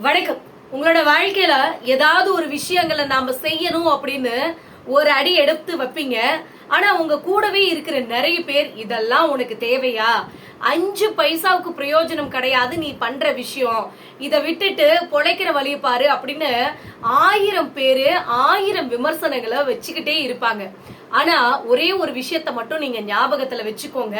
வணக்கம். உங்களோட வாழ்க்கையில ஏதாவது ஒரு விஷயங்களை நாம செய்யணும் அப்படின்னு ஒரு அடி எடுத்து வைப்பீங்க. ஆனா உங்க கூடவே இருக்கிற நிறைய பேர் இதெல்லாம் உனக்கு தேவையா? அஞ்சு பைசாவுக்கு பிரயோஜனம் கிடையாது நீ பண்ற விஷயம். இதை விட்டுட்டு பொழைக்கிற வழிய பாரு அப்படின்னு ஆயிரம் பேரு ஆயிரம் விமர்சனங்களை வச்சுக்கிட்டே இருப்பாங்க. ஆனா ஒரே ஒரு விஷயத்த மட்டும் நீங்க ஞாபகத்துல வச்சுக்கோங்க.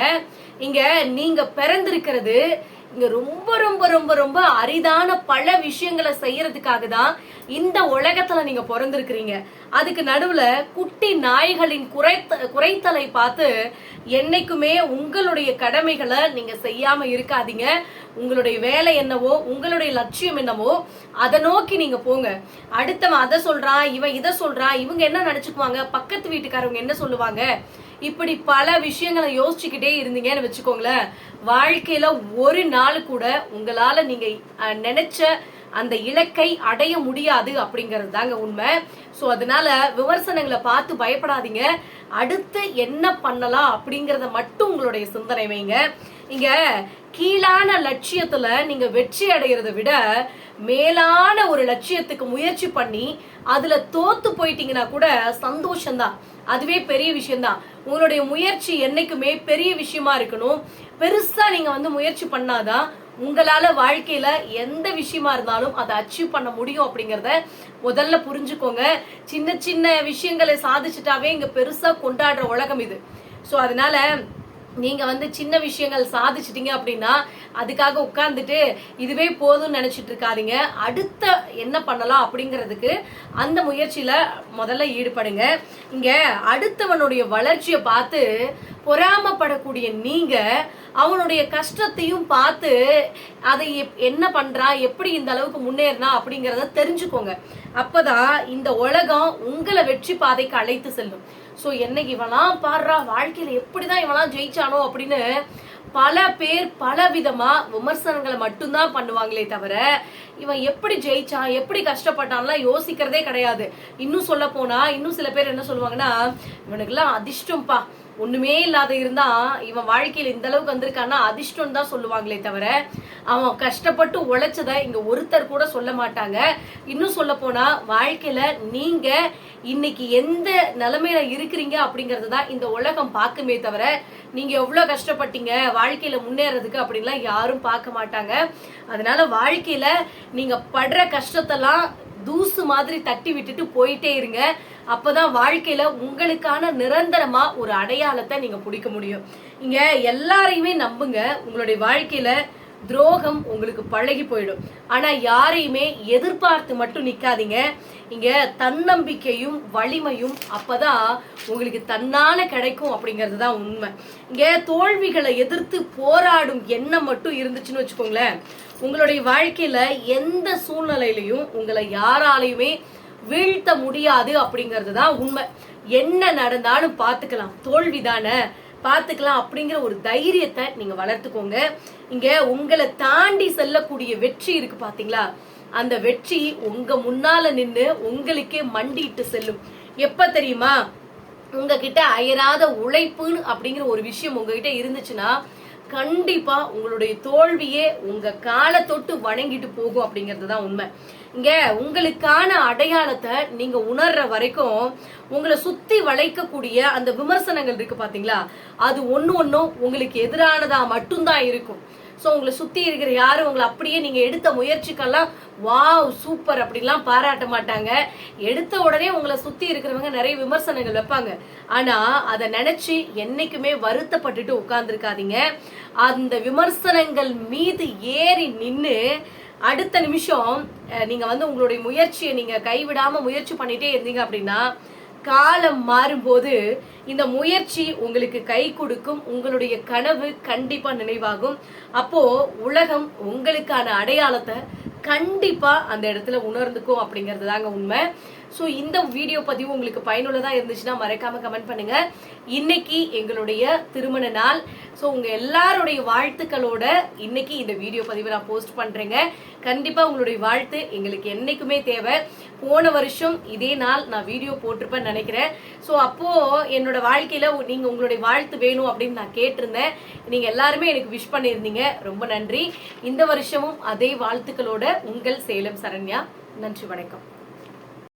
இங்க நீங்க பிறந்திருக்கிறது இங்க ரொம்ப ரொம்ப ரொம்ப ரொம்ப அரிதான பல விஷயங்களை செய்யறதுக்காக தான் இந்த உலகத்துல நீங்க பிறந்திருக்கிறீங்க. அதுக்கு நடுவுல குட்டி நாய்களின் குறைத்த குறைத்தலை பார்த்து என்னைக்குமே உங்களுடைய கடமைகளை நீங்க செய்யாம இருக்காதீங்க. உங்களுடைய வேலை என்னவோ உங்களுடைய லட்சியம் என்னவோ அதை நோக்கி நீங்க போங்க. அடுத்தவன் அதை சொல்றான் இவன் இதை சொல்றான் இவங்க என்ன நினைச்சுக்குவாங்க? பக்கத்து வீட்டுக்காரவங்க என்ன சொல்லுவாங்க? இப்படி பல விஷயங்களை யோசிச்சுக்கிட்டே இருந்தீங்கன்னு வச்சுக்கோங்களேன். வாழ்க்கையில ஒரு நாள் கூட உங்களால நீங்க நினைச்ச அந்த இலக்கை அடைய முடியாது அப்படிங்கிறது தாங்க உண்மை. ஸோ அதனால விமர்சனங்களை பார்த்து பயப்படாதீங்க. அடுத்து என்ன பண்ணலாம் அப்படிங்கறத மட்டும் உங்களுடைய சிந்தனை வைங்க. இங்க கீழான லட்சியத்துல நீங்க வெற்றி அடைகிறத விட மேலான ஒரு லட்சியத்துக்கு முயற்சி பண்ணி அதுல தோத்து போயிட்டீங்கன்னா கூட சந்தோஷம்தான். அதுவே பெரிய விஷயம்தான். உங்களுடைய முயற்சி என்னைக்குமே பெரிய விஷயமா இருக்கணும். பெருசா நீங்க வந்து முயற்சி பண்ணாதான் உங்களால வாழ்க்கையில எந்த விஷயமா இருந்தாலும் அதை அச்சீவ் பண்ண முடியும் அப்படிங்கறத முதல்ல புரிஞ்சுக்கோங்க. சின்ன சின்ன விஷயங்களை சாதிச்சுட்டாவே இங்க பெருசா கொண்டாடுற உலகம் இது. ஸோ அதனால நீங்க வந்து சின்ன விஷயங்கள் சாதிச்சிட்டீங்க அப்படின்னா அதுக்காக உட்கார்ந்துட்டு இதுவே போதும்னு நினைச்சிட்டு இருக்காதீங்க. அடுத்த என்ன பண்ணலாம் அப்படிங்கிறதுக்கு அந்த முயற்சியில முதல்ல ஈடுபடுங்க. இங்க அடுத்தவனுடைய வளர்ச்சியை பார்த்து பொறாமப்படக்கூடிய நீங்க அவனுடைய கஷ்டத்தையும் பார்த்து அதை எப்- என்ன பண்றா எப்படி இந்த அளவுக்கு முன்னேறினா அப்படிங்கிறத தெரிஞ்சுக்கோங்க. அப்பதான் இந்த உலகம் உங்களை வெற்றி பாதைக்கு அழைத்து செல்லும். ஸோ என்னைக்கு இவனாம் பாடுறா? வாழ்க்கையில எப்படிதான் இவனாம் ஜெயிச்சானோ அப்படின்னு பல பேர் பல விதமா விமர்சனங்களை மட்டும்தான் பண்ணுவாங்களே தவிர இவன் எப்படி ஜெயிச்சான் எப்படி கஷ்டப்பட்டான்லாம் யோசிக்கிறதே கிடையாது. இன்னும் சொல்ல போனா இன்னும் சில பேர் என்ன சொல்லுவாங்கன்னா இவனுக்குலாம் அதிர்ஷ்டம்ப்பா ஒண்ணுமே இல்லாத இருந்தா இவன் வாழ்க்கையில இந்த அளவுக்கு வந்திருக்கான்னா அதிர்ஷ்டம் தான் சொல்லுவாங்களே தவிர அவன் கஷ்டப்பட்டு உழைச்சத இங்க ஒருத்தர் கூட சொல்ல மாட்டாங்க. இன்னும் சொல்ல போனா வாழ்க்கையில நீங்க இன்னைக்கு எந்த நிலைமையில இருக்கிறீங்க அப்படிங்கறது தான் இந்த உலகம் பார்க்குமே தவிர நீங்க எவ்வளவு கஷ்டப்பட்டீங்க வாழ்க்கையில முன்னேறதுக்கு அப்படின்லாம் யாரும் பார்க்க மாட்டாங்க. அதனால வாழ்க்கையில நீங்க படுற கஷ்டத்தெல்லாம் தூசு மாதிரி தட்டி விட்டுட்டு போயிட்டே இருங்க. அப்பதான் வாழ்க்கையில உங்களுக்கான நிரந்தரமா ஒரு அடையாளத்தை நீங்க பிடிக்க முடியும். இங்க எல்லாரையுமே நம்புங்க. உங்களுடைய வாழ்க்கையில துரோகம் உங்களுக்கு பழகி போயிடும். ஆனா யாரையுமே எதிர்பார்த்து மட்டும் நிக்காதீங்க. இங்க தன்னம்பிக்கையும் வலிமையும் அப்பதான் உங்களுக்கு தன்னால கிடைக்கும் அப்படிங்கிறது தான் உண்மை. இங்க தோல்விகளை எதிர்த்து போராடும் எண்ணம் மட்டும் இருந்துச்சுன்னு வச்சுக்கோங்களேன். உங்களுடைய வாழ்க்கையில எந்த சூழ்நிலையிலையும் உங்களை யாராலையுமே வீழ்த்த முடியாது அப்படிங்கிறது தான் உண்மை. என்ன நடந்தாலும் பார்த்துக்கலாம். தோல்வி தானே பார்த்துக்கலாம் அப்படிங்கிற ஒரு தைரியத்தை நீங்க வளர்த்துக்கோங்க. இங்க உங்களை தாண்டி செல்லக்கூடிய வெற்றி இருக்கு பாத்தீங்களா? அந்த வெற்றி உங்க முன்னால நின்னு உங்களுக்கே மண்டிட்டு செல்லும். எப்ப தெரியுமா? உங்ககிட்ட அயராத உழைப்புன்னு அப்படிங்கிற ஒரு விஷயம் உங்ககிட்ட இருந்துச்சுன்னா கண்டிப்பா உங்களுடைய தோல்வியே உங்க காலை தொட்டு வணங்கிட்டு போகும் அப்படிங்கிறது தான் உண்மை. இங்க உங்களுக்கான அடையாளத்தை நீங்க உணர்ற வரைக்கும் உங்களை சுத்தி வளைக்கக்கூடிய அந்த விமர்சனங்கள் இருக்கு பாத்தீங்களா? அது ஒண்ணு ஒன்றும் உங்களுக்கு எதிரானதா மட்டும்தான் இருக்கும். ஸோ உங்களை சுத்தி இருக்கிற யாரும் உங்களை அப்படியே நீங்க எடுத்த முயற்சிக்கெல்லாம் வாவ் சூப்பர் அப்படின்லாம் பாராட்ட மாட்டாங்க. எடுத்த உடனே உங்களை சுத்தி இருக்கிறவங்க நிறைய விமர்சனங்கள் வைப்பாங்க. ஆனா அதை நினைச்சு என்னைக்குமே வருத்தப்பட்டுட்டு உட்கார்ந்துருக்காதீங்க. அந்த விமர்சனங்கள் மீது ஏறி நின்று அடுத்த நிமிஷம் நீங்க வந்து உங்களுடைய முயற்சியை நீங்க கைவிடாம முயற்சி பண்ணிட்டே இருந்தீங்க அப்படின்னா காலம் மாறும்போது இந்த முயற்சி உங்களுக்கு கை கொடுக்கும். உங்களுடைய கனவு கண்டிப்பா நினைவாகும். அப்போ உலகம் உங்களுக்கான அடையாளத்தை கண்டிப்பா அந்த இடத்துல உணர்ந்துக்கும் அப்படிங்கிறது தாங்க உண்மை. ஸோ இந்த வீடியோ பதிவு உங்களுக்கு பயனுள்ளதா இருந்துச்சுன்னா மறக்காம கமெண்ட் பண்ணுங்க. இன்னைக்கு எங்களுடைய திருமண நாள். ஸோ உங்க எல்லாருடைய வாழ்த்துக்களோட இன்னைக்கு இந்த வீடியோ பதிவை நான் போஸ்ட் பண்றேங்க. கண்டிப்பா உங்களுடைய வாழ்த்து எங்களுக்கு என்னைக்குமே தேவை. போன வருஷம் இதே நாள் நான் வீடியோ போட்டிருப்பேன்னு நினைக்கிறேன். ஸோ அப்போது என்னோட வாழ்க்கையில் நீங்கள் உங்களுடைய வாழ்த்து வேணும் அப்படின்னு நான் கேட்டிருந்தேன். நீங்கள் எல்லாருமே எனக்கு விஷ் பண்ணியிருந்தீங்க. ரொம்ப நன்றி. இந்த வருஷமும் அதே வாழ்த்துக்களோட உங்கள் சேலம் சரண்யா. நன்றி வணக்கம்.